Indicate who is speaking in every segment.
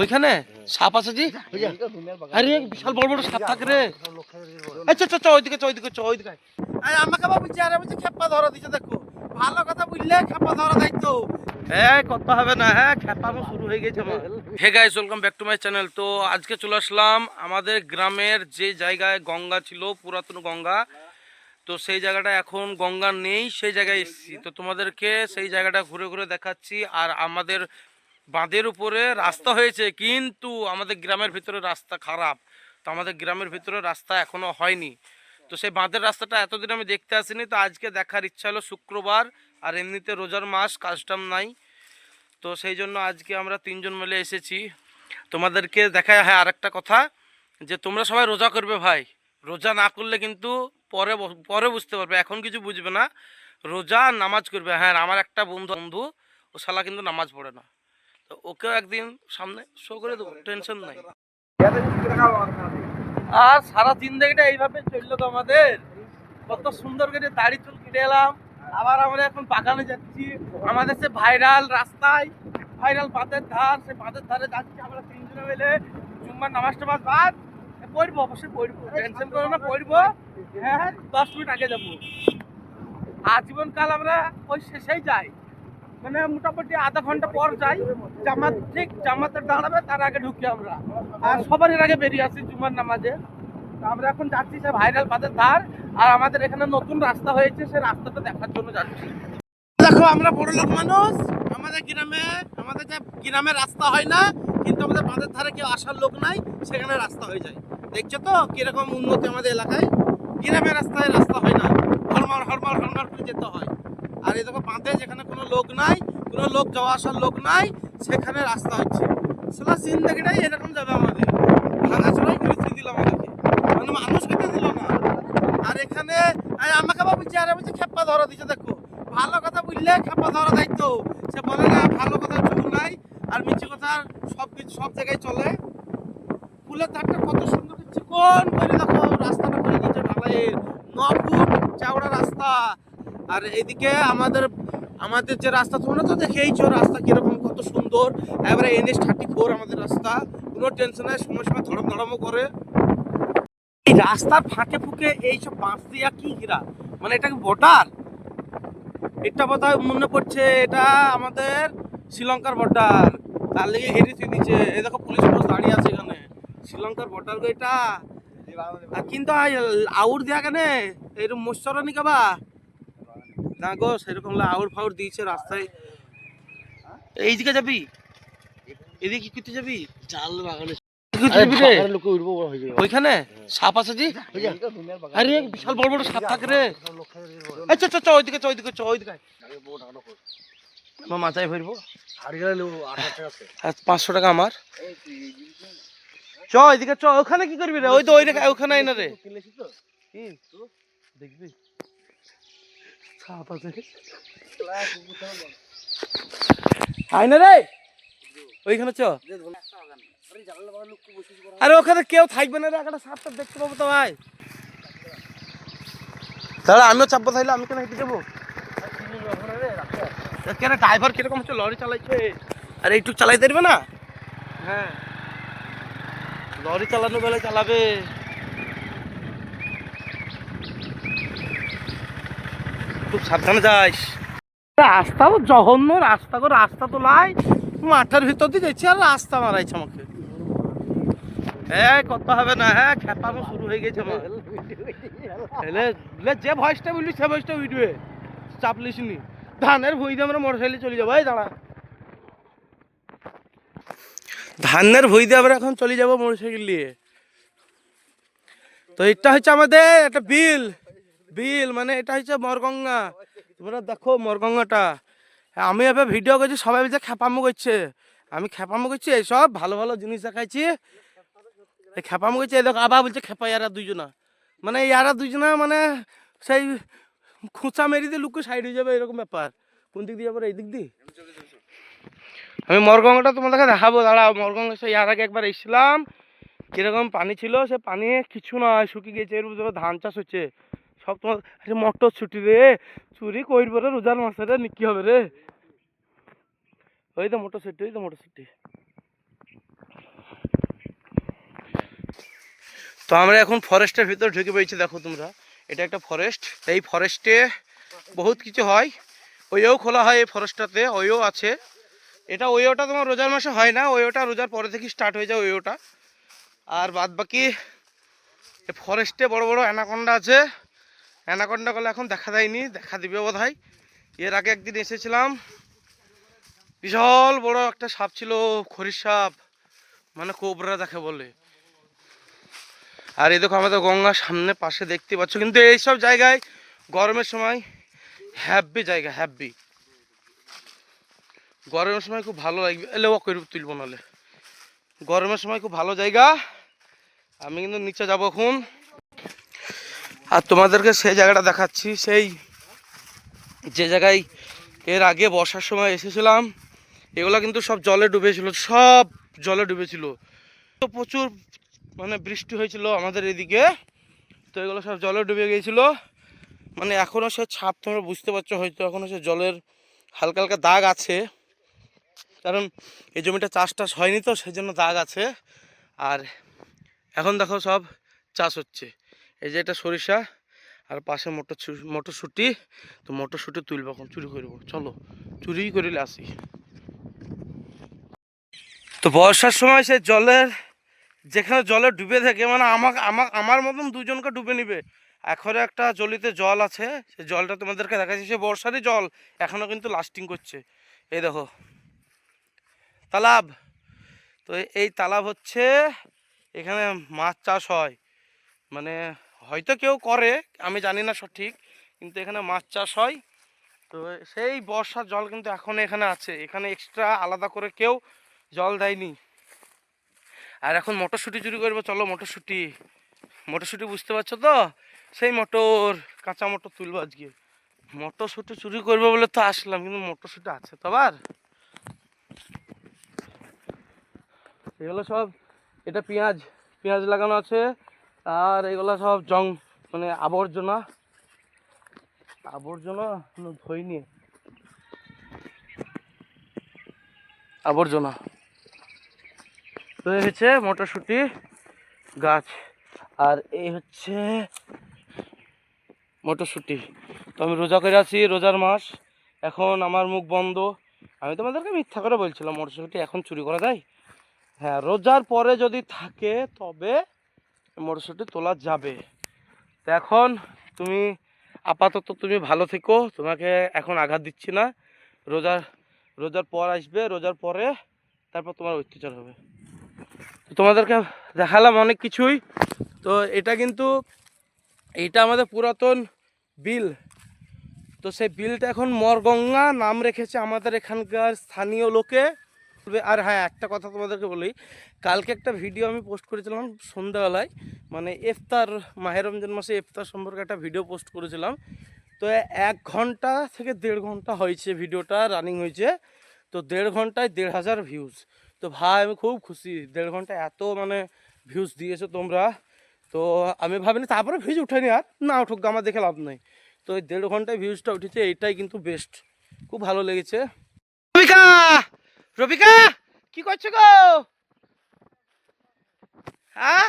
Speaker 1: ওইখানে? সাপ আছে জি? আরে বিশাল বড় বড় সাপ থাকে রে। আচ্ছা আচ্ছা ওইদিকে ওইদিকে ওইদিকে। আমাকে বাবু চেয়ারে বলছে খেপা ধরা দিছে দেখো। ভালো কথা বুঝলে খেপা ধরা দায়িত্ব হ্যাঁ কথা হবে না হ্যাঁ খেপানো শুরু হয়ে গেছে আমার। Hey guys welcome back to my channel তো আজকে চলে আসলাম আমাদের গ্রামের যে জায়গায় গঙ্গা ছিল পুরাতন গঙ্গা। তো সেই জায়গাটা এখন গঙ্গা নেই সেই জায়গায় এসেছি। তো তোমাদেরকে সেই জায়গাটা ঘুরে ঘুরে দেখাচ্ছি। আর আমাদের বাঁধের উপরে রাস্তা হয়েছে, কিন্তু আমাদের গ্রামের ভিতরে রাস্তা খারাপ। তো আমাদের গ্রামের ভিতরে রাস্তা এখনও হয়নি। তো সেই বাঁধের রাস্তাটা এতদিন আমি দেখতে আসিনি, তো আজকে দেখার ইচ্ছা হলো শুক্রবার, আর এমনিতে রোজার মাস, কাজটাম নাই। তো সেই জন্য আজকে আমরা তিনজন মিলে এসেছি। তোমাদেরকে দেখায় হ্যাঁ আরেকটা কথা, যে তোমরা সবাই রোজা করবে ভাই। রোজা না করলে কিন্তু পরে পরে বুঝতে পারবে, এখন কিছু বুঝবে না। রোজা আর নামাজ করবে। হ্যাঁ আমার একটা বন্ধু বন্ধু, ও শালা কিন্তু নামাজ পড়ে না। ওকেও একদিন সামনে শো করে দেবো টেনশন নাই। আর সারা জিন্দগিটা এইভাবে চলল তো আমাদের। কত সুন্দর করে দাড়ি চুল কেটে এলাম। আবার আমরা এখন বাগানে যাচ্ছি। আমাদের সে ভাইরাল রাস্তায় ভাইরাল বাঁধের ধার, সে বাঁধের ধারে যাচ্ছি আমরা তিনজনে মিলে। জুম্মার নামাজ টামাজ বাদ। পড়ব, অবশ্যই পড়ব। টেনশন করো না, পড়ব। হ্যাঁ হ্যাঁ দশ মিনিট আগে যাব। আজীবন কাল আমরা ওই শেষেই যাই। মানে মোটামুটি আধা ঘণ্টা পর যাই, জামাত ঠিক জামাতে দাঁড়াবে, তার আগে ঢুকি আমরা। আর সবার আগে বেরিয়ে আসি জুমার নামাজে। আমরা এখন যাচ্ছি সে ভাইরাল বাদের ধার, আর আমাদের এখানে নতুন রাস্তা হয়েছে সে রাস্তাটা দেখার জন্য যাচ্ছি। দেখো, আমরা বড় লোক মানুষ, আমাদের গ্রামে, আমাদের যে গ্রামে রাস্তা হয় না, কিন্তু আমাদের বাঁধের ধারে কেউ আসার লোক নাই, সেখানে রাস্তা হয়ে যায়। দেখছ তো, কীরকম উন্নতি আমাদের এলাকায়? গ্রামের রাস্তায় রাস্তা হয় না হরমার হরমার হরমার করে যেতে হয়। আর এই দেখো বাঁধে যেখানে কোনো লোক নাই, কোনো লোক যাওয়া আসার লোক নাই, সেখানে রাস্তা হচ্ছে। সেটা জিন্দগিটাই এরকম যাবে আমাদের। ভাঙাচোরাই করে দিল আমাদেরকে। মানে মানুষ খেতে দিল না। আর এখানে, আর আমাকে বাবু চেয়ারে বলছে, খেপা ধরা দিচ্ছে দেখো। ভালো কথা বুঝলে খেপা ধরা দায়িত্ব। সে বলে না, ভালো কথা চুল নাই, আর মিছে কথা সব কিছু সব জায়গায় চলে। ফুলের ধারটা কত সুন্দর চিকন করে দেখো রাস্তাটা করে দিয়েছে ঢালাইয়ের ন ফুট চওড়া রাস্তা আর এদিকে আমাদের আমাদের যে রাস্তা, তোমরা তো দেখেইছো রাস্তা কীরকম, কত সুন্দর। এবারে এনএস থার্টি ফোর আমাদের রাস্তা। কোনো টেনশন নাই, সময় সময় ধরম ধরমও করে। এই রাস্তার ফাঁকে ফুঁকে এইসব বাঁশ দিয়া কি ঘিরা মানে এটা কি বর্ডার? এটা বোধহয় মনে পড়ছে এটা আমাদের শ্রীলঙ্কার বর্ডার। তার লেগে হেরে থুই দিচ্ছে এই দেখো পুলিশ ফোর্স দাঁড়িয়ে আছে এখানে। শ্রীলঙ্কার বর্ডার গো এটা। কিন্তু আউট দেয়া কেন? এরকম মোশরনি কাবা? না গো সেরকম আউট ফাউট দিয়েছে রাস্তায়। এইদিকে যাবি? এদিকে কি করতে যাবি?
Speaker 2: চাল বাগানে।
Speaker 1: ওইখানে? সাপ আছে জি? আরে বিশাল বড় বড় সাপ থাকে রে। আচ্ছা চ ওইদিকে চ ওইদিকে চ ওইদিকে আয়। আমার মাথায় ভরবো পাঁচশো টাকা আমার। চ ওইদিকে চ ওখানে কি করবি রে? ওই তো ওই রেখা ওখানে রে। দেখবি। সাপ আছে আয় না রে। ওইখানে চ। আরে ওখানে কেউ থাকবে না রে একটা সাপটা দেখতে পাবো তো ভাই তাহলে আমিও চাপবো তাহলে আমি কেন হেঁটে যাব? কেন ড্রাইভার কীরকম হচ্ছে? লরি চালাইছে। আরে একটু চালাই দেবে না? হ্যাঁ। লরি চালানো বেলায় চালাবে। খুব সাবধানে যাইস রাস্তা তো জঘন্য, রাস্তা গো, রাস্তা তো লাই। মাঠের ভিতর দিয়ে যাচ্ছি আর রাস্তা মারাইছে আমাকে। হ্যাঁ কথা হবে না হ্যাঁ খেপানো শুরু হয়ে গেছে আমার। যে ভয়েসটা বললি, সে ভয়েসটা উঠবে। চাপ লিসনি ধানের ভুই দিয়ে আমরা মোটর সাইকেলে চলে যাব, এই দাঁড়া। ধানের ভুই দিয়ে আমরা এখন চলে যাব মোটর সাইকেল নিয়ে তো এটা হচ্ছে আমাদের একটা বিল বিল মানে এটা হচ্ছে মরগঙ্গা। তোমরা দেখো মরগঙ্গাটা। আমি এবার ভিডিও করছি সবাই বলছে খেপামো করছে। আমি খেপামো করছি এইসব ভালো ভালো জিনিস দেখাইছি। এই খেপামো করছে এই দেখো আবার বলছে খেপা ইয়ারা দুইজনা। মানে ইয়ারা দুইজনা মানে সেই খুঁচা মেরি দিয়ে লুকু সাইড হয়ে যাবে এরকম ব্যাপার। কোন দিক দিয়ে যাব এই দিক দিয়ে? আমি মরগঙ্গাটা তোমাদেরকে দেখাবো দাঁড়াও মরগঙ্গা সে ইয়ার আগে একবার এসেছিলাম। কীরকম পানি ছিল সে পানি কিছু নয় শুকিয়ে গেছে এর ধান চাষ হচ্ছে। সব তোমার মটর ছুটি রে। চুরি করব রে রোজার মাসে রে, নিকি হবে রে। ওই তো মোটর সিটি ওই তো মোটর সিটি তো আমরা এখন ফরেস্টের ভিতর ঢুকে পেয়েছি দেখো তোমরা। এটা একটা ফরেস্ট। এই ফরেস্টে বহুত কিছু হয়। ওইও খোলা হয় এই ফরেস্টটাতে, ওইও আছে। এটা ওইওটা তোমার রোজার মাসে হয় না, ওইওটা রোজার পরে থেকে স্টার্ট হয়ে যায় ওইওটা। আর বাদ বাকি ফরেস্টে বড় বড় অ্যানাকন্ডা আছে। অ্যানাকন্ডাগুলো এখন দেখা দেয়নি, দেখা দিবে বোধ এর আগে একদিন এসেছিলাম, বিশাল বড় একটা সাপ ছিল খরির সাপ মানে কোবরা দেখে বলে। আর এই দেখো আমাদের গঙ্গার সামনে পাশে দেখতে পাচ্ছ, কিন্তু এইসব জায়গায় গরমের সময় হ্যাপি জায়গা, হ্যাপি। গরমের সময় খুব ভালো লাগবে এলে ও করে তুলবো নাহলে গরমের সময় খুব ভালো জায়গা। আমি কিন্তু নিচে যাব এখন। আর তোমাদেরকে সেই জায়গাটা দেখাচ্ছি। সেই যে জায়গায় এর আগে বর্ষার সময় এসেছিলাম, এগুলো কিন্তু সব জলে ডুবেছিল, সব জলে ডুবেছিল। তো প্রচুর মানে বৃষ্টি হয়েছিল আমাদের এদিকে, তো এগুলো সব জলে ডুবে গিয়েছিল। মানে এখনও সে ছাপ তোমরা বুঝতে পারছ, হয়তো এখনও সে জলের হালকা হালকা দাগ আছে। কারণ এই জমিটা চাষ টাস হয়নি তো, সেই জন্য দাগ আছে। আর এখন দেখো সব চাষ হচ্ছে। এই যে এটা সরিষা আর পাশে মোটর মটরশুটি। তো মটরশুটি তুলবো এখন, চুরি করব চলো চুরি করিলে আসি। তো বর্ষার সময় সে জলের, যেখানে জলে ডুবে থাকে মানে আমাকে আমার আমার মতন দুজনকে ডুবে নিবে। এখনও একটা জলিতে জল আছে সে জলটা তোমাদেরকে দেখাচ্ছি সে বর্ষারই জল এখনও কিন্তু লাস্টিং করছে। এই দেখো, তালাব। তো এই তালাব হচ্ছে, এখানে মাছ চাষ হয়। মানে হয়তো কেউ করে, আমি জানি না সঠিক, কিন্তু এখানে মাছ চাষ হয়। তো সেই বর্ষার জল কিন্তু এখন এখানে আছে। এখানে এক্সট্রা আলাদা করে কেউ জল দেয়নি। আর এখন মটরশুঁটি চুরি করব, চলো মটরশুঁটি। মটরশুঁটি বুঝতে পারছ তো? সেই মটর, কাঁচা মটর তুলবো আজকে। মটরশুঁটি চুরি করব বলে তো আসলাম, কিন্তু মটরশুঁটি আছে তো আবার। এগুলো সব, এটা পেঁয়াজ। পেঁয়াজ লাগানো আছে। আর এগুলো সব জং মানে আবর্জনা। আবর্জনা ধইনি আবর্জনা। তো এই হচ্ছে মটরশুঁটি গাছ। আর এই হচ্ছে মটরশুঁটি। তো আমি রোজা করে আছি, রোজার মাস। এখন আমার মুখ বন্ধ। আমি তোমাদেরকে মিথ্যা করে বলছিলাম, মটরশুঁটি এখন চুরি করা যায়। হ্যাঁ রোজার পরে যদি থাকে, তবে মটরশুঁটি তোলা যাবে। তো এখন তুমি আপাতত তুমি ভালো থেকো, তোমাকে এখন আঘাত দিচ্ছি না। রোজার রোজার পর আসবে, রোজার পরে তারপর তোমার অত্যাচার হবে। তোমাদেরকে দেখালাম অনেক কিছুই। তো এটা কিন্তু, এটা আমাদের পুরাতন বিল। তো সেই বিলটা এখন মরগঙ্গা নাম রেখেছে আমাদের এখানকার স্থানীয় লোকে। আর হ্যাঁ একটা কথা তোমাদেরকে বলি, কালকে একটা ভিডিও আমি পোস্ট করেছিলাম সন্ধ্যাবেলায় মানে ইফতার মাহের রমজান মাসে ইফতার সম্পর্কে একটা ভিডিও পোস্ট করেছিলাম। তো এক ঘণ্টা থেকে দেড় ঘণ্টা হয়েছে ভিডিওটা রানিং হয়েছে, তো দেড় ঘন্টায় দেড় হাজার ভিউজ তো ভাই, আমি খুব খুশি, দেড় ঘণ্টা এত মানে ভিউজ দিয়েছ তোমরা। তো আমি ভাবিনি, তারপরে ভিউজ উঠেনি আর, না উঠুক, আমার দেখে লাভ নেই। তো দেড় ঘন্টায় ভিউজটা উঠেছে, এইটাই কিন্তু বেস্ট খুব ভালো লেগেছে। রবিকা কি করছ গো? হ্যাঁ?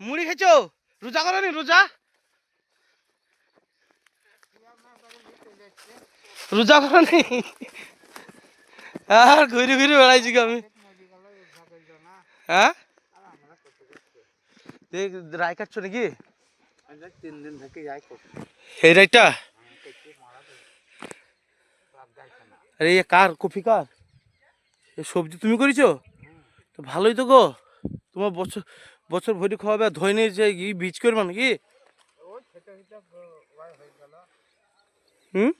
Speaker 1: মুড়ি খেছো রোজা করো নি রোজা? রোজা করো নি আর ঘুরে ঘুরে বেড়াইছি গো আমি। হ্যাঁ? রায় কাটছো নাকি?
Speaker 2: তিন দিন থেকে যাই
Speaker 1: এই রাইটা আরে এ কার? কফি কার? এ সবজি তুমি করেছ? তো ভালোই তো গো। তোমার বছর বছর ভরি খাওয়াবে ধৈনি যে ই বীজ করবে নাকি? হুম?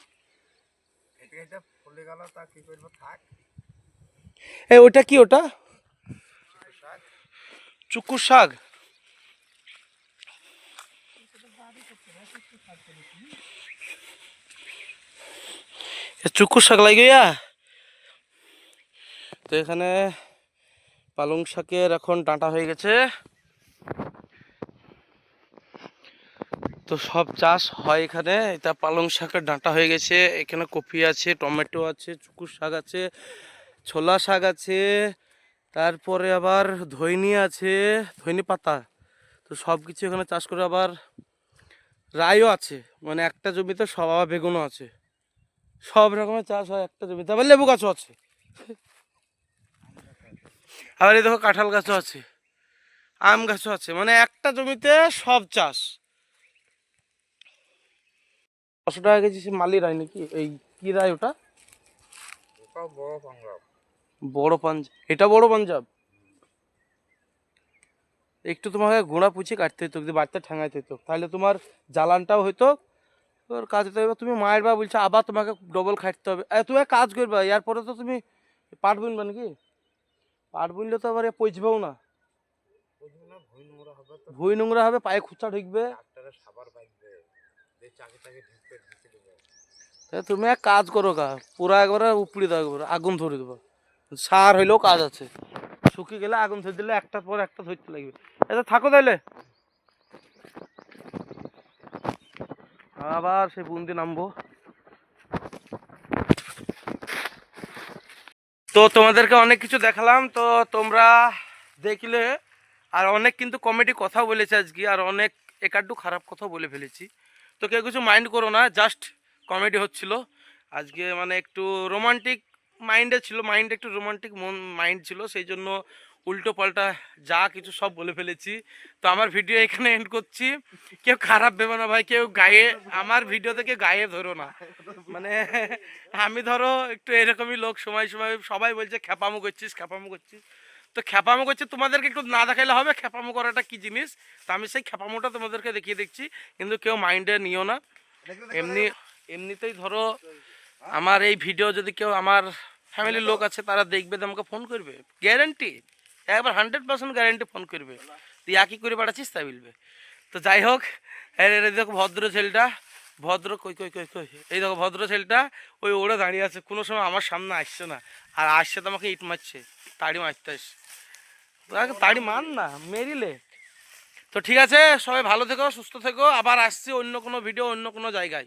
Speaker 1: এ ওটা কি ওটা? চুকুর শাক? চুকুর শাক লাগে তো এখানে পালং শাকের এখন ডাঁটা হয়ে গেছে। তো সব চাষ হয় এখানে। এটা পালং শাকের ডাঁটা হয়ে গেছে। এখানে কপি আছে, টমেটো আছে, চুকুর শাক আছে, ছোলা শাক আছে, তারপরে আবার ধইনি আছে, ধইনি পাতা। তো সব কিছু এখানে চাষ করে আবার রাইও আছে। মানে একটা জমিতে সব আবার বেগুনও আছে। সব রকমের চাষ হয় একটা জমিতে। আবার লেবু গাছও আছে। আবার এই দেখো কাঁঠাল গাছও আছে আম গাছও আছে মানে একটা জমিতে সব চাষ। পাঁচশো টাকা কেজি সে মালি রায় নাকি? এই কি রায় ওটা?
Speaker 2: বড়
Speaker 1: পাঞ্জাব। এটা বড় পাঞ্জাব? একটু তোমাকে গোড়া পুছিয়ে কাটতে হতো যদি বাড়িতে ঠেঙাইতে হতো তাহলে তোমার জ্বালানটাও হতো তোর কাজ হতে হবে। তুমি মায়ের বা বলছো, আবার তোমাকে ডবল খাটতে হবে। তুমি কাজ করবে, এরপরে তো তুমি পাট বুনবে নাকি? পাট বুনলে তো আবার পচবেও না।
Speaker 2: ভুই নোংরা হবে,
Speaker 1: পায়ে খুচা ঢুকবে। তুমি এক কাজ করো কা পুরা একবারে উপড়ে দাও, একবারে আগুন ধরে দেবো। সার হইলেও কাজ আছে। শুকিয়ে গেলে আগুন ধরে দিলে একটার পর একটা ধরতে লাগবে। এটা থাকো তাইলে আবার সেই বুন্দি নামবো। তো তোমাদেরকে অনেক কিছু দেখালাম, তো তোমরা দেখলে, আর অনেক কিন্তু কমেডি কথা বলেছে আজকে, আর অনেক একাড্ডু খারাপ কথা বলে ফেলেছি। তো কেউ কিছু মাইন্ড করো না জাস্ট কমেডি হচ্ছিল। আজকে মানে একটু রোমান্টিক মাইন্ডে ছিল মাইন্ড একটু রোমান্টিক মন মাইন্ড ছিল, সেই জন্য উল্টো পাল্টা যা কিছু সব বলে ফেলেছি। তো আমার ভিডিও এখানে এন্ড করছি। কেউ খারাপ ভেবে না ভাই কেউ গায়ে আমার ভিডিও থেকে গায়ে ধরো না। মানে আমি ধরো একটু এরকমই লোক সময় সময় সবাই বলছে খ্যাপামো করছিস খ্যাপামো করছিস। তো খ্যাপামো করছি তোমাদেরকে একটু না দেখাইলে হবে খ্যাপামো করাটা কি জিনিস? তো আমি সেই খ্যাপামোটা তোমাদেরকে দেখিয়ে দেখছি কিন্তু কেউ মাইন্ডে নিও না। এমনি এমনিতেই ধরো আমার এই ভিডিও যদি কেউ আমার ফ্যামিলির লোক আছে তারা দেখবে তো আমাকে ফোন করবে। গ্যারেন্টি একবার হান্ড্রেড পার্সেন্ট গ্যারেন্টি ফোন করবে। তুই একই করে পাঠাচ্ছিস তাই বলবে। তো যাই হোক দেখো ভদ্র ছেলেটা, ভদ্র, কই কই কই কই, এই দেখো ভদ্র ছেলেটা, ওই ওরা দাঁড়িয়ে আছে, কোনো সময় আমার সামনে আসছে না, আর আসছে তো আমাকে ইট মারছে, তাড়ি মারতে আসছে তাড়ি মার না, মেরিলে। তো ঠিক আছে, সবাই ভালো থেকো, সুস্থ থেকো, আবার আসছি অন্য কোনো ভিডিও অন্য কোনো জায়গায়।